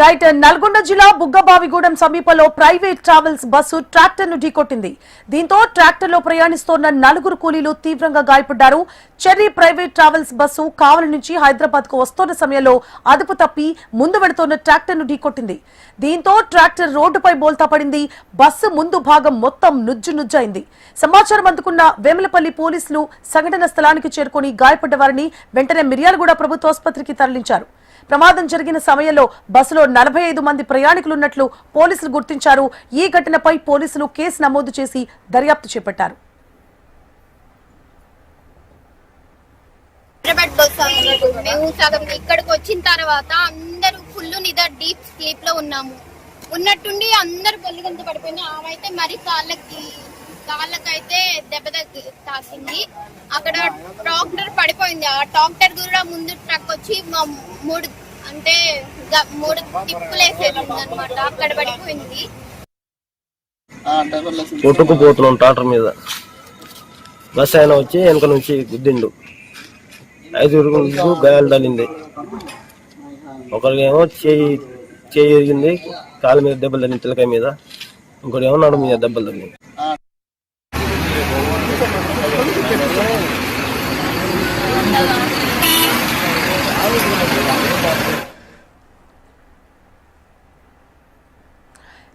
Right Nalgonda జిల్లా బుగ్గబావిగూడెం సమీపంలో private travels bus ట్రాక్టర్ను ఢీకొట్టింది. దీంతో ట్రాక్టర్లో ప్రయాణిస్తోన్న నలుగురు కూలీలు తీవ్రంగా గాయపడ్డారు. Cherry private travels bus Kavali నుంచి హైదరాబాద్కు వస్తున్న సమయంలో అదుపు తప్పి ముందు వెడుతోన్న ట్రాక్టర్ను ఢీకొట్టింది. దీంతో ట్రాక్టర్ రోడ్డుపై బోల్తా పడింది. బస్సు ముందు భాగం మొత్తం నుజ్జు నుజ్జైంది సమాచారం అందుకున్న వేములపల్లి పోలీసులు సంఘటన స్థలానికి చేరుకుని గాయపడ్డ వారిని వెంటనే మిర్యాలగూడ ప్రభుత్వ ఆసుపత్రికి తరలించారు. ప్రమాదం జరిగిన సమయంలో బస్సులో నలభై ఐదు మంది ప్రయాణికులున్నట్లు పోలీసులు గుర్తించారు. ఈ ఘటనపై పోలీసులు కేసు నమోదు చేసి దర్యాప్తు చేపట్టారు. హైదరాబాద్ బస్ మేము సగం ఇక్కడికి వచ్చిన తర్వాత అందరూ ఫుల్ నిద డీప్ స్లీప్లో ఉన్నాము. ఉన్నట్టుండి అందరు పొల్లి గంత పడిపోయింది ఆమె అయితే మరి కాళ్ళకి కాళ్ళకైతే దెబ్బ తాకింది. అక్కడ ట్రాక్టర్ పడిపోయింది. ఆ ట్రాక్టర్ కూడా ముందు ట్రక్ వచ్చి మూడు అంటే గ- మూడు టిప్పులేసేది అనమాట అక్కడ పడిపోయింది. కొట్టుకుపోతున్నాం ట్రాక్టర్ మీద. బస్ ఆయన వచ్చి వెనక నుంచి గుద్దిండు. ఐదుగురు గాయాలు తగిలింది. ఒకరికేమో చేయి చేయి ఎరిగింది కాలు మీద దెబ్బలు తల్లింది తిలకాయ మీద. ఇంకోటి ఏమో నడుము మీద దెబ్బలు Thank you.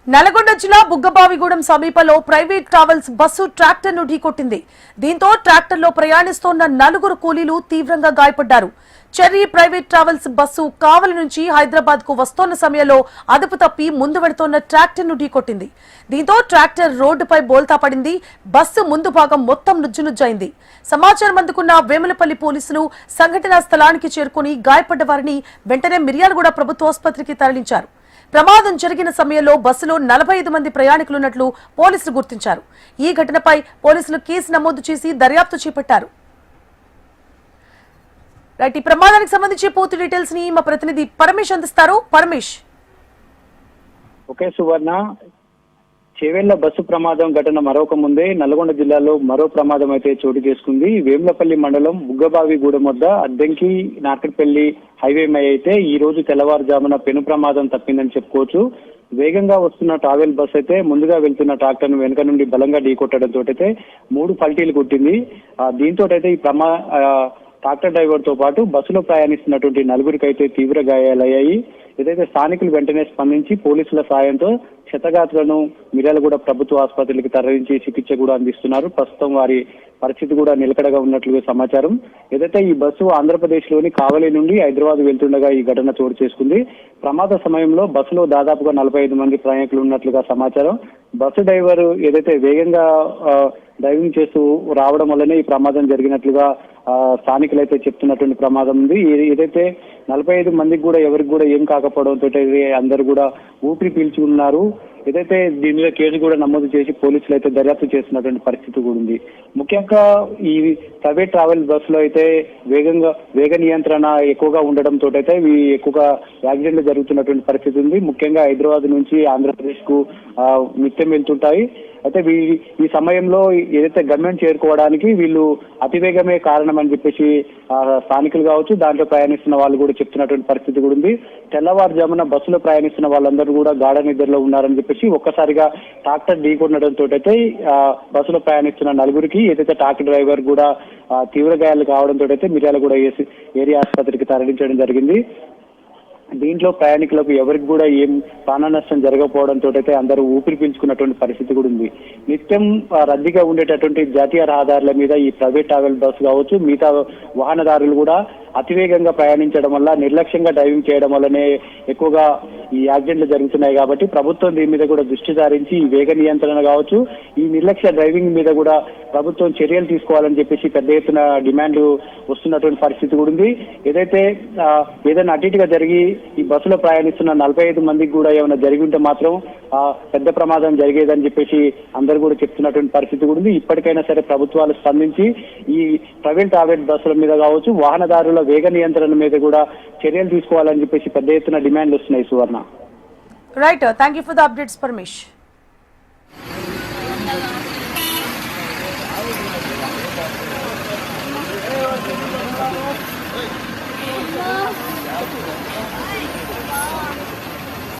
నల్గొండ జిల్లా బుగ్గబావిగూడెం సమీపంలో ప్రైవేట్ ట్రావెల్స్ బస్సు ట్రాక్టర్ను ఢీకొట్టింది. దీంతో ట్రాక్టర్లో ప్రయాణిస్తోన్న నలుగురు కూలీలు తీవ్రంగా గాయపడ్డారు. Cherry private travels bus Kavali నుంచి హైదరాబాద్కు వస్తోన్న సమయంలో అదుపు తప్పి ముందు వెడుతోన్న ట్రాక్టర్ను ఢీకొట్టింది. దీంతో ట్రాక్టర్ రోడ్డుపై బోల్తా పడింది. బస్సు ముందు భాగం మొత్తం నుజ్జునుజ్జైంది సమాచారం అందుకున్న వేములపల్లి పోలీసులు సంఘటనా స్థలానికి చేరుకుని గాయపడ్డ వారిని వెంటనే మిర్యాలగూడ ప్రభుత్వ ఆసుపత్రికి తరలించారు. ప్రమాదం జరిగిన సమయంలో బస్సులో నలభై ఐదు మంది ప్రయాణికులున్నట్లు పోలీసులు గుర్తించారు. ఈ ఘటనపై పోలీసులు కేసు నమోదు చేసి దర్యాప్తు చేపట్టారు. రైట్ ఈ ప్రమాదానికి సంబంధించి పూర్తి డీటెయిల్స్ని మా ప్రతినిధి పరమేష్ అందిస్తారు. పరమేష్. ఓకే సువర్ణ. చేవెళ్ళ బస్సు ప్రమాదం ఘటన మరొక ముందే నల్గొండ జిల్లాలో మరో ప్రమాదం అయితే చోటు చేసుకుంది. వేములపల్లి మండలం బుగ్గబావిగూడెం వద్ద అద్దంకి నార్కట్పల్లి హైవే మై అయితే ఈ రోజు తెల్లవారుజామున పెను ప్రమాదం తప్పిందని చెప్పుకోవచ్చు. వేగంగా వస్తున్న ట్రావెల్ బస్ అయితే ముందుగా వెళ్తున్న ట్రాక్టర్ను వెనుక నుండి బలంగా ఢీకొట్టడంతో అయితే మూడు పల్టీలు కొట్టింది. ఆ, దీంతో అయితే ఈ ప్రమా ట్రాక్టర్ డ్రైవర్తో పాటు బస్సులో ప్రయాణిస్తున్నటువంటి నలుగురికి అయితే తీవ్ర గాయాలయ్యాయి. ఏదైతే స్థానికులు వెంటనే స్పందించి పోలీసుల సాయంతో క్షతగాతులను మిర్యాలగూడ ప్రభుత్వ ఆసుపత్రికి తరలించి చికిత్స కూడా అందిస్తున్నారు. ప్రస్తుతం వారి పరిస్థితి కూడా నిలకడగా ఉన్నట్లుగా సమాచారం. ఏదైతే ఈ బస్సు ఆంధ్రప్రదేశ్లోని కావలి నుండి హైదరాబాద్ వెళ్తుండగా ఈ ఘటన చోటు చేసుకుంది. ప్రమాద సమయంలో బస్సులో దాదాపుగా నలభై ఐదు మంది ప్రయాణికులు ఉన్నట్లుగా సమాచారం. బస్సు డ్రైవర్ ఏదైతే వేగంగా ఆ, డ్రైవింగ్ చేస్తూ రావడం వల్లనే ఈ ప్రమాదం జరిగినట్లుగా స్థానికులైతే స్థానికులు అయితే చెప్తున్నటువంటి ప్రమాదం ఉంది. ఏదైతే నలభై ఐదు మందికి కూడా ఎవరికి కూడా ఏం కాకపోవడంతో అందరూ కూడా ఊపిరి పీల్చుకున్నారు. ఏదైతే దీని మీద కేసు కూడా నమోదు చేసి పోలీసులు అయితే దర్యాప్తు చేస్తున్నటువంటి పరిస్థితి కూడా ఉంది. ముఖ్యంగా ఈ సవే ట్రావెల్ బస్సులో అయితే వేగంగా వేగ నియంత్రణ ఎక్కువగా ఉండడంతో అయితే ఇవి ఎక్కువగా యాక్సిడెంట్లు జరుగుతున్నటువంటి పరిస్థితి ఉంది. ముఖ్యంగా హైదరాబాద్ నుంచి ఆంధ్రప్రదేశ్కు నిత్యం వెళ్తుంటాయి. అయితే వీ- ఈ సమయంలో ఏదైతే గమ్యం చేరుకోవడానికి వీళ్ళు అతివేగమే కారణం అని చెప్పేసి స్థానికులు కావచ్చు దాంట్లో ప్రయాణిస్తున్న వాళ్ళు కూడా చెప్తున్నటువంటి పరిస్థితి కూడా ఉంది. తెల్లవారుజామున బస్సులో ప్రయాణిస్తున్న వాళ్ళందరూ కూడా గాఢ నిద్రలో ఉన్నారని చెప్పేసి ఒక్కసారిగా ట్రాక్టర్ ఢీకొనడంతో అయితే బస్సులో ప్రయాణిస్తున్న నలుగురికి ఏదైతే ట్రాక్టర్ డ్రైవర్ కూడా తీవ్ర గాయాలు కావడంతో అయితే మిర్యాల కూడా ఏరియా ఆసుపత్రికి తరలించడం జరిగింది. దీంట్లో ప్రయాణికులకు ఎవరికి కూడా ఏం ప్రాణ నష్టం జరగకపోవడంతో అయితే అందరూ ఊపిరి పీల్చుకున్నటువంటి పరిస్థితి కూడా ఉంది. నిత్యం రద్దీగా ఉండేటటువంటి జాతీయ రహదారుల మీద ఈ ప్రైవేట్ ట్రావెల్ బస్ కావచ్చు మిగతా వాహనదారులు కూడా అతివేగంగా ప్రయాణించడం వల్ల నిర్లక్ష్యంగా డ్రైవింగ్ చేయడం వల్లనే ఎక్కువగా ఈ యాక్సిడెంట్లు జరుగుతున్నాయి కాబట్టి ప్రభుత్వం దీని మీద కూడా దృష్టి సారించి ఈ వేగ నియంత్రణ కావచ్చు ఈ నిర్లక్ష్య డ్రైవింగ్ మీద కూడా ప్రభుత్వం చర్యలు తీసుకోవాలని చెప్పేసి పెద్ద ఎత్తున డిమాండ్లు వస్తున్నటువంటి పరిస్థితి కూడా ఉంది. ఏదైతే ఏదైనా అటు ఇటుగా జరిగి ఈ బస్సులో ప్రయాణిస్తున్న నలభై ఐదు మందికి కూడా ఏమైనా జరిగి ఉంటే మాత్రం పెద్ద ప్రమాదం జరిగేదని చెప్పేసి అందరు కూడా చెప్తున్నటువంటి పరిస్థితి కూడా ఉంది. ఇప్పటికైనా సరే ప్రభుత్వాలు స్పందించి ఈ ప్రైవేట్ ట్రావెల్ బస్సుల మీద కావచ్చు వాహనదారుల వేగ నియంత్రణ మీద కూడా చర్యలు తీసుకోవాలని చెప్పేసి పెద్ద ఎత్తున డిమాండ్లు వస్తున్నాయి Suvarna. Right thank you for the updates Paramesh